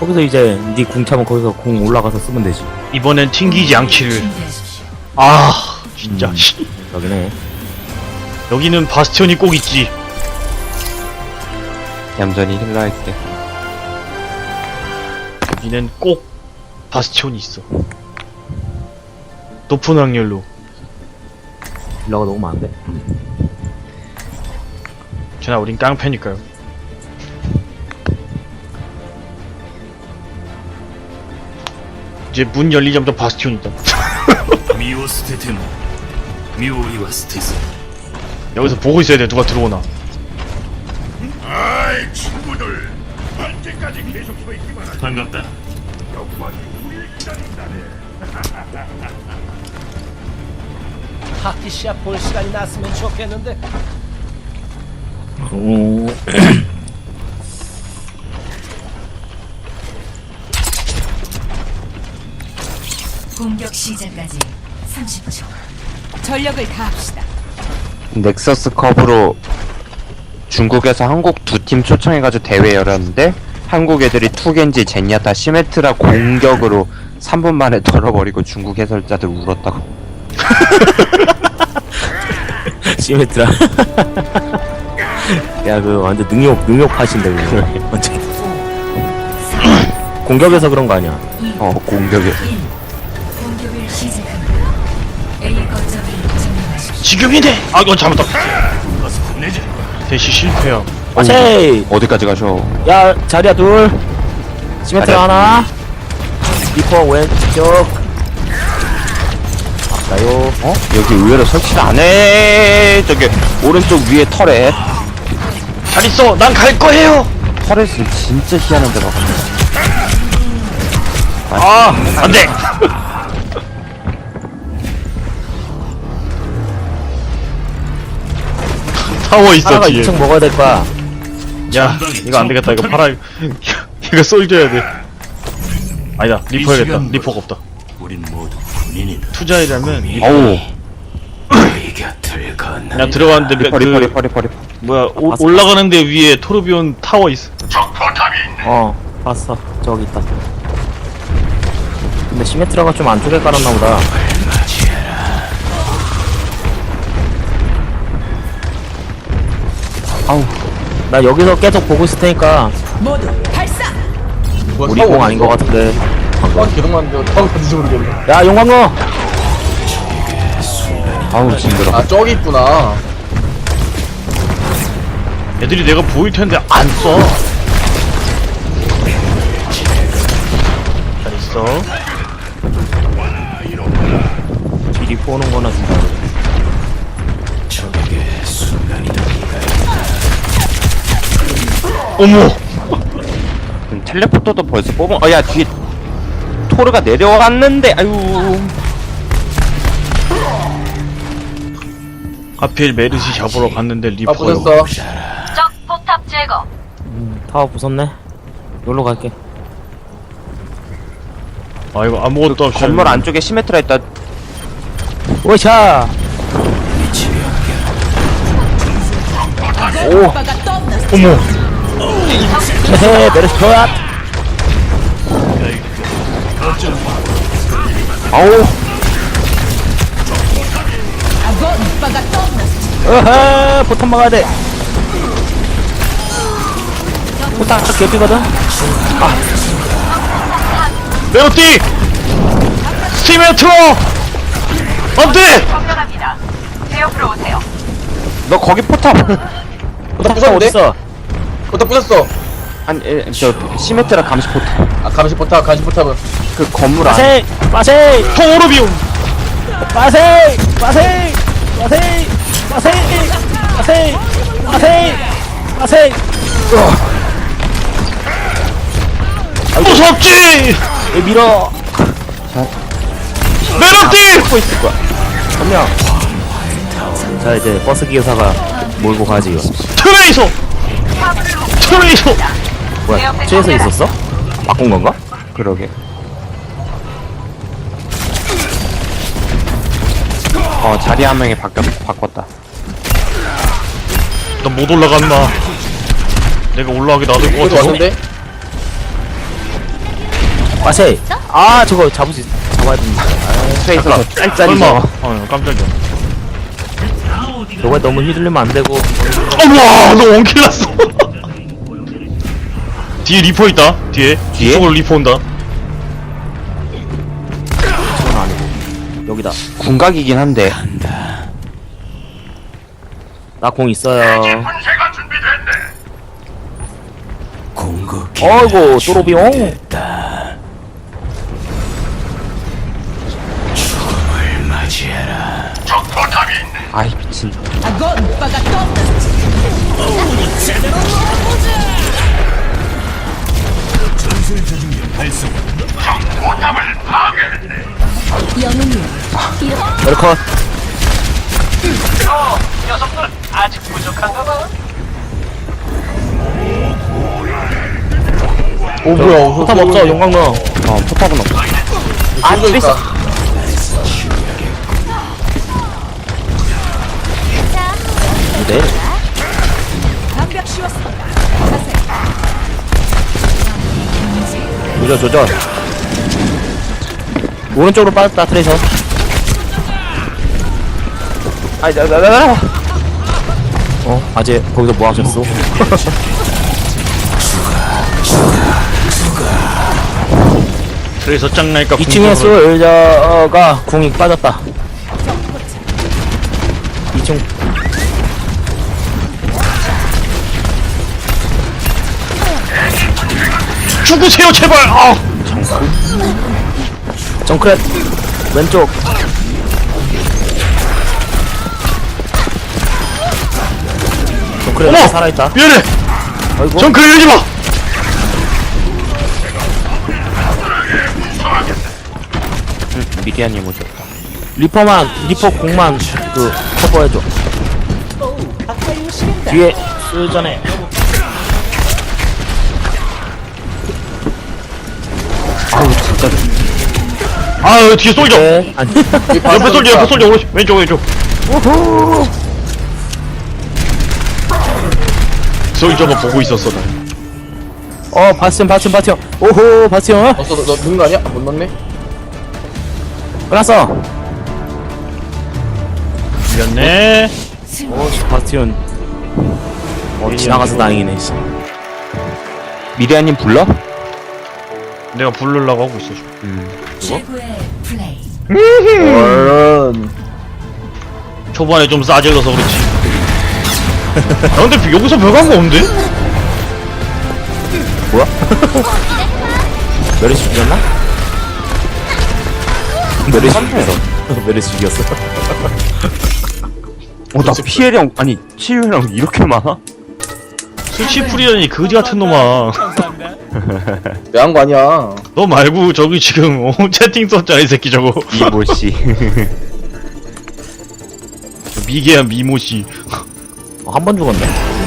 거기서 이제 네 궁 차면 거기서 궁 올라가서 쓰면 되지. 이번엔 튕기지 않기를. 준비하십시오. 아, 진짜. 음. 씨. 여긴 해. 여기는 바스티온이 꼭 있지. 얌전히 힐러 할게. 여기는 꼭 바스티온이 있어. 높은 확률로. 딜러가 너무 많은데. 전화 우린 깡패니까요. 이제 문 열리자마자 바스티온이다. 여기서 보고 있어야 돼. 누가 들어오나. 아이 친구들 언제까지 계속 서 있기만 하지 반갑다. 역방이 우리를 기다린다네 파티시합 볼 시간이 났으면 좋겠는데 오 공격 시작까지 30초. 전력을 다합시다. 넥서스 컵으로 중국에서 한국 두 팀 초청해가지고 대회 열었는데 한국 애들이 투겐지, 젠야타, 시메트라 공격으로 3분 만에 덜어버리고 중국 해설자들 울었다고. 시메트라. 야, 그 완전 능욕, 능욕 하신다, 그거. 완전. 공격에서 그런 거 아니야. 어 공격에 지금이네! 아, 이건 잘못다. 대시 실패야. 아세이! 어디까지 가셔? 야, 자리야, 둘. 시메트라 하나. 리퍼 왼쪽. 아까요. 어? 여기 의외로 설치를 안 해. 저기 오른쪽 위에 털에 잘 있어! 난 갈 거예요! 털에서 진짜 희한한 데 박았네. 아, 안 돼! 타워 있어, 하나가 뒤에. 2층 먹어야 될 거야. 야, 이거 안 되겠다. 이거 팔아. 이거 쏠줘야 돼. 아니다, 리퍼 해야겠다. 리퍼가 없다. 우린 모두 군인이다 투자이라면 리퍼. 어우 네 곁을 건너 나 들어갔는데 그, 리퍼 리퍼 리퍼 리퍼 리퍼. 뭐야 오, 봤어, 올라가는데 위에 토르비온 타워 있어. 어, 봤어. 저기 있다. 근데 시메트라가 좀 안쪽에 깔았나 보다. 아우 나 여기서 계속 보고 있을 테니까 모두 발사! 우리 공 아닌 것 같은데. 어, 계속 어딘지 모르겠네 야, 용광로! 아우 징그러. 아 저기 있구나 애들이 내가 보일 텐데 안 써. 잘 있어. 미리 보는 거나 준다. 어머. 음, 텔레포터도 벌써 뽑은. 어야 뒤에 토르가 내려왔는데 아유. 하필 메르시 잡으러 갔는데 아 리퍼가 부셨어 적 포탑 제거. 타워 부쉈네. 놀러 갈게. 아 이거 아무것도 없이 건물 안쪽에 시메트라 있다. 오샤! 오! 어머. 헤헤, 메르스 표야! 아우 어허! 포탄 막아야 돼! 포탄 딱 개피거든? 메로티. 스티메트로. 안돼. 너 거기 포탑. 포탑 부셨는데? 어딨어? 포탑 부셨어 아니 에, 저 시메트라 감시 포탑. 아 감시 포탑 감시 포탑은 그 건물 안. 빠세이! 빠세이! 토르비온. 빠세이! 빠세이! 빠세이! 빠세이! 빠세이! 빠세이! 빠세이! 무섭지. 얘 밀어! 메로티. 잡고 있을 거야. 자, 이제 버스 기사가 몰고 가지, 이거. 트레이서. 트레이서. 뭐야, 최에서 있었어? 바꾼 건가? 그러게. 어 자리 한 명이 바뀌었 바꿨다. 나 못 올라갔나. 내가 올라가기 놔둘 것 여기 같아서. 왔는데? 아세 아 저거 잡을 수 있... 잡아야 된다 트레이서 저 설마 짤짤이죠 어 깜짝이야 저거에 너무 휘둘리면 안 되고 어머 너 원킬 났어 뒤에 리퍼 있다. 뒤에. 뒤에? 뒤쪽으로 리퍼 온다. 저건 아니고. 여기다. 궁각이긴 한데. 나 공 있어요. 분쇄가 준비됐네. 공급기 어이구 죽음을 맞이해라 적 포탑이 있네. 아이 미친 전술 조준기 발성 포탑을 파괴했네. 웰컷. 오 뭐야 포탑 없어 용광로. 어 포탑은 없어. 아 있다. 네. 방벽 씌웠습니다. 조절 조절. 오른쪽으로 빠졌다 트레이서 아이 나나나나! 어 아재 거기서 뭐 하셨어? 그래서 짱나니까 2층에 솔저가 궁이 빠졌다. 2층 죽으세요 제발! 아. 정크렛 왼쪽. 정크렛 어머! 살아있다. 미안해! 아이고. 전 그래 열지마! 미리아님 오셨다 리퍼만 리퍼 공만 그 커버해줘. 뒤에 쓰전에 아우 진짜 아 뒤에 솔져 네. 아니 옆에 솔져 옆에 솔져 오른쪽 왼쪽 왼쪽. 솔져가 보고 있었어 나. 어 바스티온 바스티온 바스티온 오호 바스티온 어서 너 넣는 거 아니야? 못 넣네? 끝났어. 미안해 오 바스티온 어 지나가서 다행이네 씨. 미리아님 불러? 내가 부르려고 하고 있어 지금. 음. 최고의 플레이. 얼른 초반에 좀 싸질러서 그렇지. 야 근데 여기서 별거 한 거 없는데? 메르시 죽였나? 메르시 죽였어. 메르시 죽였어. 어나 피해량 아니 치유량 이렇게 많아? 스치프리라니 거지 같은 놈아 내가 한거 아니야? 너 말고 저기 지금 어, 채팅 썼잖아 이 새끼 저거. 이모씨. 미개한 미모 씨. 한 번 죽었네